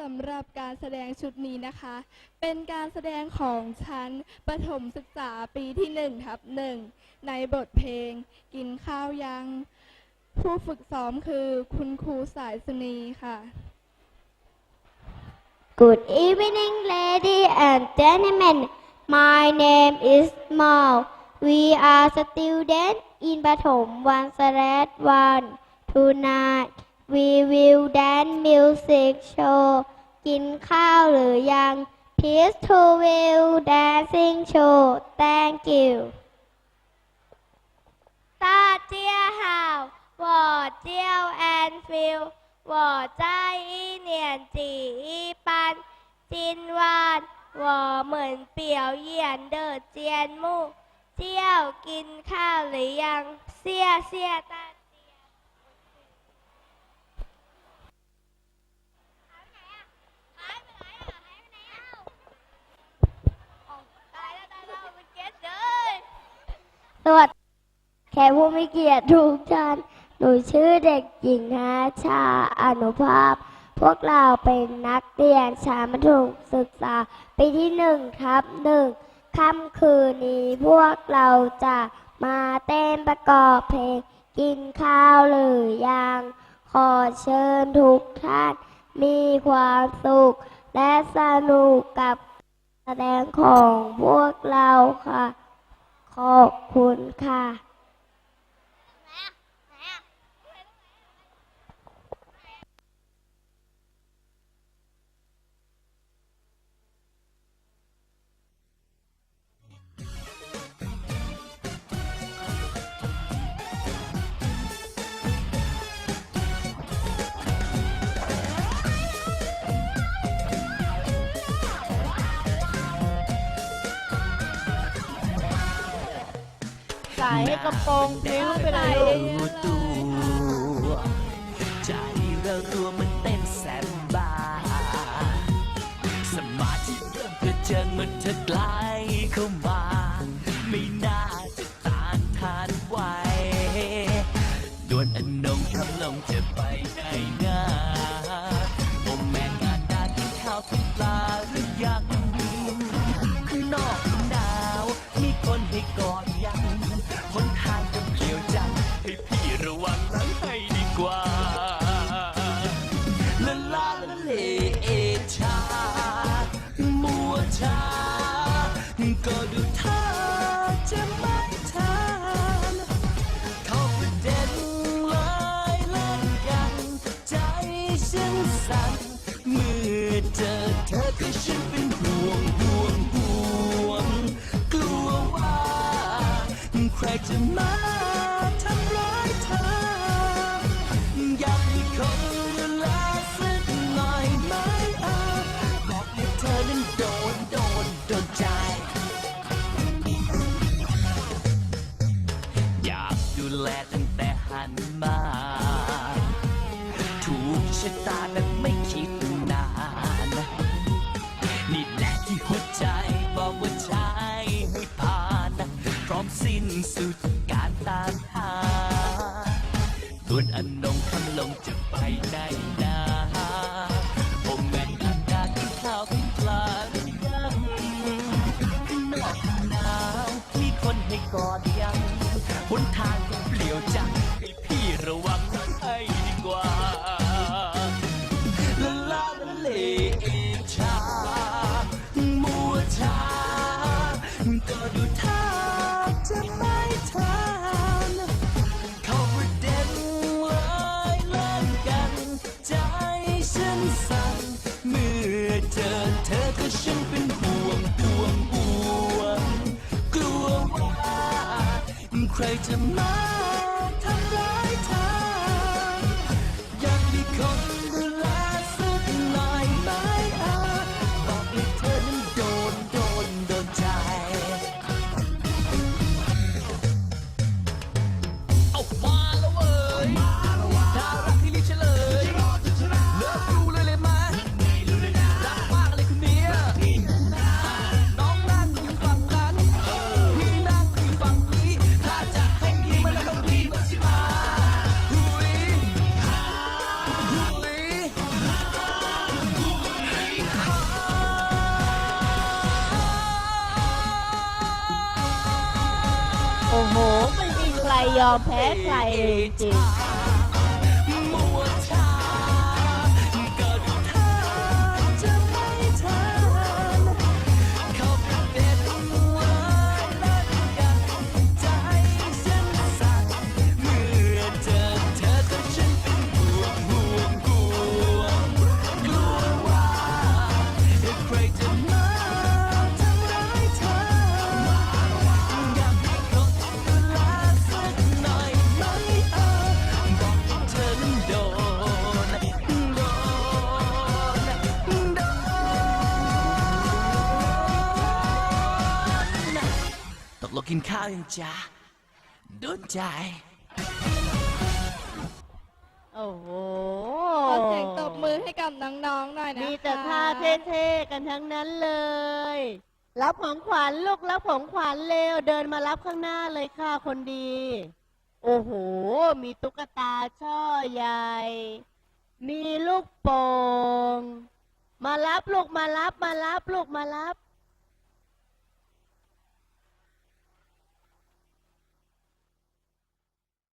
สำหรับการแสดงชุดนี้นะคะ เป็นการแสดงของชั้นประถมศึกษาปีที่1ทับหนึ่งในบทเพลง กินข้าวยัง ผู้ฝึกซ้อมคือคุณครูสายสุนีค่ะ Good evening, ladies and gentlemen. My name is Mal. We are students in Pathom 1 slash 1. Tonight, We will dance music show กินข้าวหรือยัง Please to will dancing show Thank you ตาเจียหาววอเจียวแอนฟิลวอใจอีเหนียนจีอีปัน จินวานหวอเหมือนเปียวเยียนเดอดเจียนมูเจียวกินข้าวหรือยัง เสียเสียตา กผู้มีเกียรติทุกท่าน หนูชื่อเด็กหญิงฮาชาอนุภาพ พวกเราเป็นนักเรียนชั้นมัธยมศึกษาปีที่หนึ่งครับหนึ่งค่ำคืนนี้พวกเราจะมาเต้นประกอบเพลงกินข้าวหรือยัง ขอเชิญทุกท่าน มีความสุข และสนุกกับแสดงของพวกเราค่ะ ขอบคุณค่ะ ใส่กระโปรงพิ้วไปเลยลูกรู้ตัวใจเรารัวมันเต้นแสนบาสมาธิเริ่มกระเจิงมันเธอใกลเข้ามา ไม่น่าจะต้านทานไหวดวนอันนงคำลงจะไปไหนนะโอ้แม่งานนากินข้าวกินปลาหรือยังข้างนอกหนาวมีคนให้กอ ชาก็ดูท่าจะไม่ทันเข้าประเด็นเลยเล่นกัน ใจฉันสั่นเมื่อเจอเธอคือฉันเป็นห่วงห่วงห่วงกลัวว่า ใครจะมา แลตั้งแต่หันมา ถูกชะตาแบบไม่คิดนาน นี่แหละที่หัวใจบอกว่าใช่ให้ผ่าน พร้อมสิ้นสุดการตามหาตัวนอนงคำลงจะไปไหนนาโอ้แม่กันดากินข้าวกินปลาหรือยังนอกหนาวมีคนให้กอด ระวังให้ดีกว่าลาลาลาเลเอชามัวชาก็ดูท่าจะไม่ทันเขาประเด็นเลยเล่นกัน ใจฉันสั่นเมื่อเจอเธอก็ฉันเป็นห่วงดวงห่วงกลัวว่าใครจะมา ยอมแพ้ใครจริง ตกลงกินข้าวยังจ้าโดนใจ โอ้โหขอเสียงตบมือให้กับน้องๆหน่อยนะคะมีแต่ท่าเท่ๆกันทั้งนั้นเลย รับของขวัญลูกรับของขวัญเร็วเดินมารับข้างหน้าเลยค่ะคนดี โอ้โห มีตุ๊กตาช่อใหญ่ มีลูกโป่งมารับลูกมารับมารับลูกมารับ